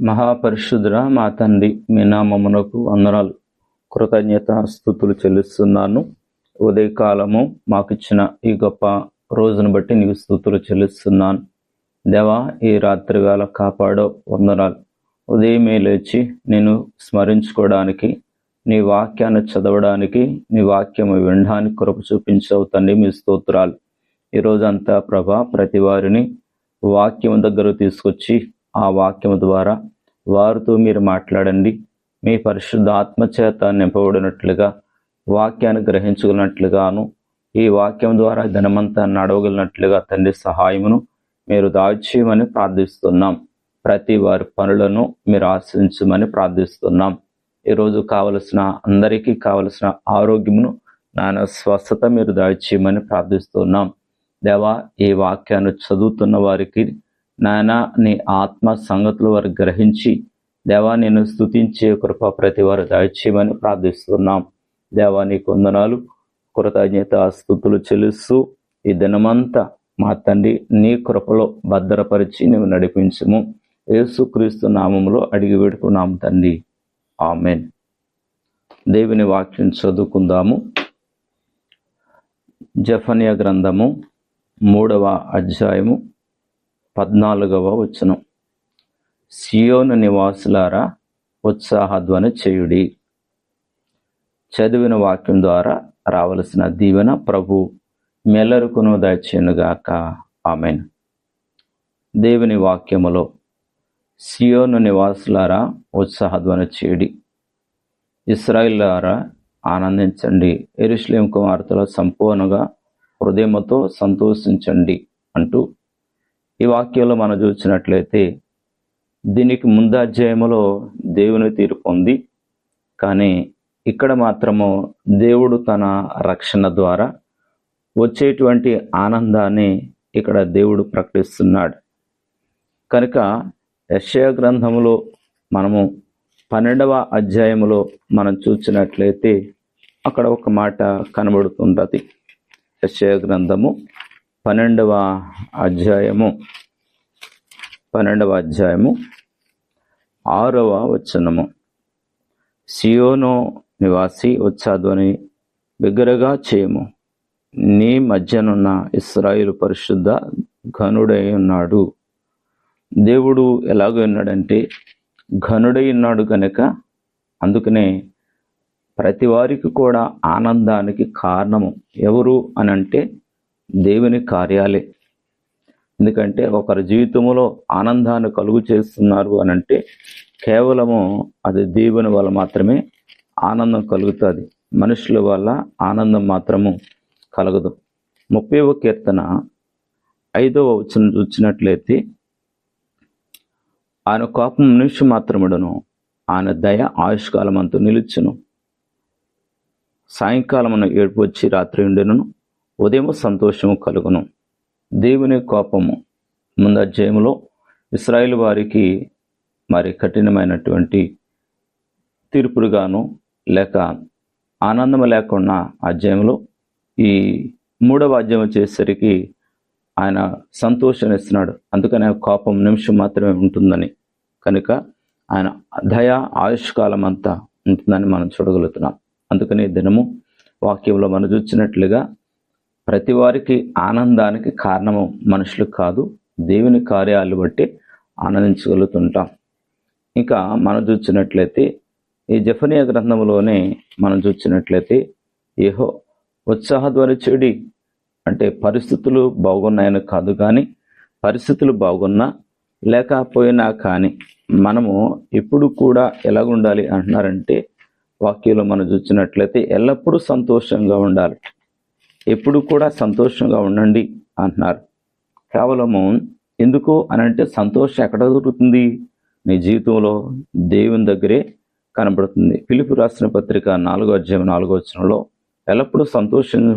మహాపరిశుద్ర మా తండ్రి మీ నామమునకు వందనాలు. కృతజ్ఞత స్థుతులు చెల్లిస్తున్నాను. ఉదయకాలము మాకిచ్చిన ఈ గొప్ప రోజును బట్టి నీకు స్థుతులు చెల్లిస్తున్నాను. దేవా ఈ రాత్రి వేళ కాపాడో వందనాలు. ఉదయమే లేచి నేను స్మరించుకోవడానికి నీ వాక్యాన్ని చదవడానికి నీ వాక్యము వినడానికి కృప చూపించవు తండ్రి మీ స్తోత్రాలు. ఈ రోజంతా ప్రభా ప్రతి వారిని వాక్యం దగ్గర తీసుకొచ్చి ఆ వాక్యం ద్వారా వారితో మీరు మాట్లాడండి. మీ పరిశుద్ధ ఆత్మచేత నింపబడినట్లుగా వాక్యాన్ని గ్రహించగలిగినట్లుగాను ఈ వాక్యం ద్వారా ధనమంతా నడవగలిగినట్లుగా తండ్రి సహాయమును మీరు దాచేయమని ప్రార్థిస్తున్నాం. ప్రతి వారి పనులను మీరు ఆశించమని ప్రార్థిస్తున్నాం. ఈరోజు కావలసిన అందరికీ కావలసిన ఆరోగ్యమును నాన్న స్వస్థత మీరు దాచేయమని ప్రార్థిస్తున్నాం. దేవా ఈ వాక్యాన్ని చదువుతున్న వారికి నాయన నీ ఆత్మ సంగతులు వారు గ్రహించి దేవా నేను స్థుతించే కృప ప్రతి వారు దయచేయమని ప్రార్థిస్తున్నాం. దేవా నీ కొందనాలు కృతజ్ఞత స్థుతులు చెల్లిస్తూ ఈ దినమంతా మా తండ్రి నీ కృపలో భద్రపరిచి నువ్వు నడిపించము. యేసుక్రీస్తు నామములో అడిగి పెడుకున్నాం తండ్రి. ఆమెన్. దేవుని వాక్యం చదువుకుందాము. జఫనియా గ్రంథము మూడవ అధ్యాయము పద్నాలుగవ వచనం. సియోను నివాసులారా ఉత్సాహధ్వని చేయుడి. చదివిన వాక్యం ద్వారా రావలసిన దీవెన ప్రభు మెల్లరుకును దయచేనుగాక ఆమెన్. దేవుని వాక్యములో సియోను నివాసులారా ఉత్సాహధ్వని చేయుడి. ఇస్రాయిల్లారా ఆనందించండి. ఎరుశ్లేం కుమార్తెలో సంపూర్ణంగా హృదయముతో సంతోషించండి అంటూ ఈ వాక్యంలో మనం చూసినట్లయితే దీనికి ముందాధ్యాయములో దేవుని తీర్పు ఉంది కానీ ఇక్కడ మాత్రము దేవుడు తన రక్షణ ద్వారా వచ్చేటువంటి ఆనందాన్ని ఇక్కడ దేవుడు ప్రకటిస్తున్నాడు. కనుక యశయ గ్రంథములో మనము పన్నెండవ అధ్యాయములో మనం చూసినట్లయితే అక్కడ ఒక మాట కనబడుతున్నది యశయ గ్రంథము పన్నెండవ అధ్యాయము. పన్నెండవ అధ్యాయము. ఆరవ వచనము. సియోనో నివాసి వచ్చాదని బిగ్గరగా చేయము. నీ మధ్యనున్న ఇస్రాయిల్ పరిశుద్ధ ఘనుడై ఉన్నాడు. దేవుడు ఎలాగో ఉన్నాడంటే ఘనుడై ఉన్నాడు కనుక అందుకనే ప్రతి వారికి కూడా ఆనందానికి కారణము ఎవరు అని అంటే దేవుని కార్యాలే. ఎందుకంటే ఒకరి జీవితంలో ఆనందాన్ని కలుగు చేస్తున్నారు అని అంటే కేవలము అది దేవుని వల్ల మాత్రమే ఆనందం కలుగుతుంది. మనుషుల వల్ల ఆనందం మాత్రము కలగదు. ముప్పైవ కీర్తన ఐదవ వచ్చిన చూచినట్లయితే ఆయన కోపం నిమిషం మాత్రముడను ఆయన దయ ఆయుష్కాలం అంతా నిలుచును. సాయంకాలమున ఏడుపు వచ్చి రాత్రి ఉండెను. ఉదయం సంతోషము కలుగును. దేవుని కోపము ముందు ఇస్రాయిల్ వారికి మరి కఠినమైనటువంటి తీర్పులుగాను లేక ఆనందం లేకుండా అధ్యాయంలో ఈ మూడవ అధ్యాయం వచ్చేసరికి ఆయన సంతోషాన్ని ఇస్తున్నాడు అందుకని కోపం నిమిషం మాత్రమే ఉంటుందని. కనుక ఆయన దయ ఆయుష్కాలం అంతా ఉంటుందని మనం చూడగలుగుతున్నాం. అందుకని దినము వాక్యంలో మనం చూసినట్లుగా ప్రతి వారికి ఆనందానికి కారణము మనుషులు కాదు. దేవుని కార్యాలు బట్టి ఆనందించగలుగుతుంటాం. ఇంకా మనం చూసినట్లయితే ఈ జఫనియా గ్రంథంలోనే మనం చూసినట్లయితే ఏహో ఉత్సాహధ్వని చెడి అంటే పరిస్థితులు బాగున్నాయని కాదు కానీ పరిస్థితులు బాగున్నా లేకపోయినా కానీ మనము ఎప్పుడు కూడా ఎలాగుండాలి అంటున్నారంటే వాక్యంలో మనం చూసినట్లయితే ఎల్లప్పుడూ సంతోషంగా ఉండాలి. ఎప్పుడు కూడా సంతోషంగా ఉండండి అంటున్నారు. కేవలము ఎందుకు అని అంటే సంతోషం ఎక్కడ దొరుకుతుంది? నీ జీవితంలో దేవుని దగ్గరే కనబడుతుంది. పిలుపు రాసిన పత్రిక నాలుగో అధ్యాయం నాలుగో వచనంలో ఎల్లప్పుడూ సంతోషంగా